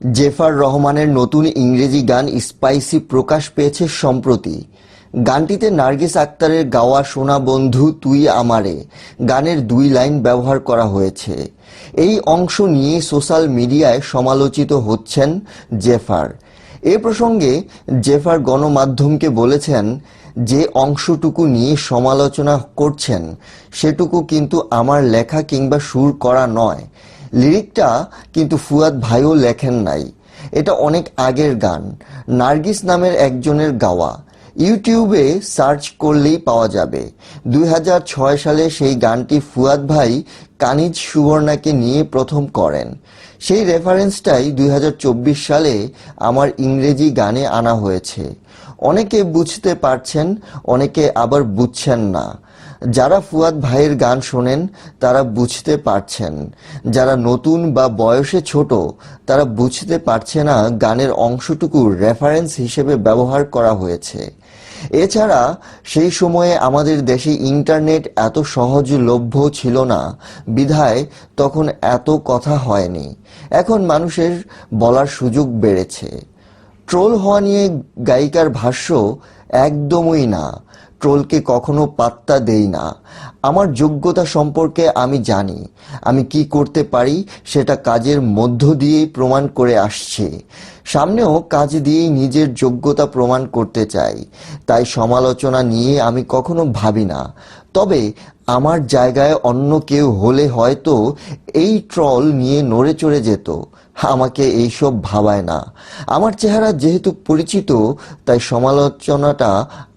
জেফার রহমানের নতুন ইংরেজি গান স্পাইসি প্রকাশ পেয়েছে সম্প্রতি। গানটিতে নার্গিস আক্তারের গাওয়া সোনা বন্ধু তুই আমারে গানের দুই লাইন ব্যবহার করা হয়েছে। এই অংশ নিয়ে সোশ্যাল মিডিয়ায় সমালোচিত হচ্ছেন জেফার। এ প্রসঙ্গে জেফার গণমাধ্যমকে বলেছেন যে অংশটুকু নিয়ে সমালোচনা করছেন, সেটুকু কিন্তু আমার লেখা কিংবা সুর করা নয়। লিরিকটা কিন্তু ফুয়াদ ভাইও লেখেন নাই। এটা অনেক আগের গান। নার্গিস নামের একজনের গাওয়া। ইউটিউবে সার্চ করলেই পাওয়া যাবে। দুই হাজার ছয় সালে সেই গানটি ফুয়াদ ভাই কানিজ সুবর্ণাকে নিয়ে প্রথম করেন। সেই রেফারেন্সটাই দুই হাজার চব্বিশ সালে আমার ইংরেজি গানে আনা হয়েছে। অনেকে বুঝতে পারছেন, অনেকে আবার বুঝছেন না। যারা ফুয়াদ ভাইয়ের গান শোনেন, তারা বুঝতে পারছেন। যারা নতুন বা বয়সে ছোট, তারা বুঝতে পারছে না গানের অংশটুকু রেফারেন্স হিসেবে ব্যবহার করা হয়েছে। এছাড়া, সেই সময়ে আমাদের দেশে ইন্টারনেট এত সহজলভ্য ছিল না, বিধায় তখন এত কথা হয়নি। এখন মানুষের বলার সুযোগ বেড়েছে। ট্রোল হওয়া নিয়ে গায়িকার ভাষ্য একদমই না। ট্রোলকে কখনো পাত্তা দেই না। আমার যোগ্যতা সম্পর্কে আমি জানি। আমি কি করতে পারি সেটা কাজের মধ্য দিয়েই প্রমাণ করে আসছে। সামনেও কাজ দিয়েই নিজের যোগ্যতা প্রমাণ করতে চাই। তাই সমালোচনা নিয়ে আমি কখনো ভাবি না। তবে আমার জায়গায় অন্য কেউ হলে হয়তো এই ট্রল নিয়ে নড়ে চড়ে যেত। আমাকে এইসব ভাবায় না। আমার চেহারা যেহেতু পরিচিত, তাই সমালোচনাটা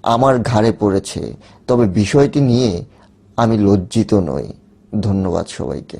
আমার ঘাড়ে পড়েছে। তবে বিষয়টি নিয়ে আমি লজ্জিত নই। ধন্যবাদ সবাইকে।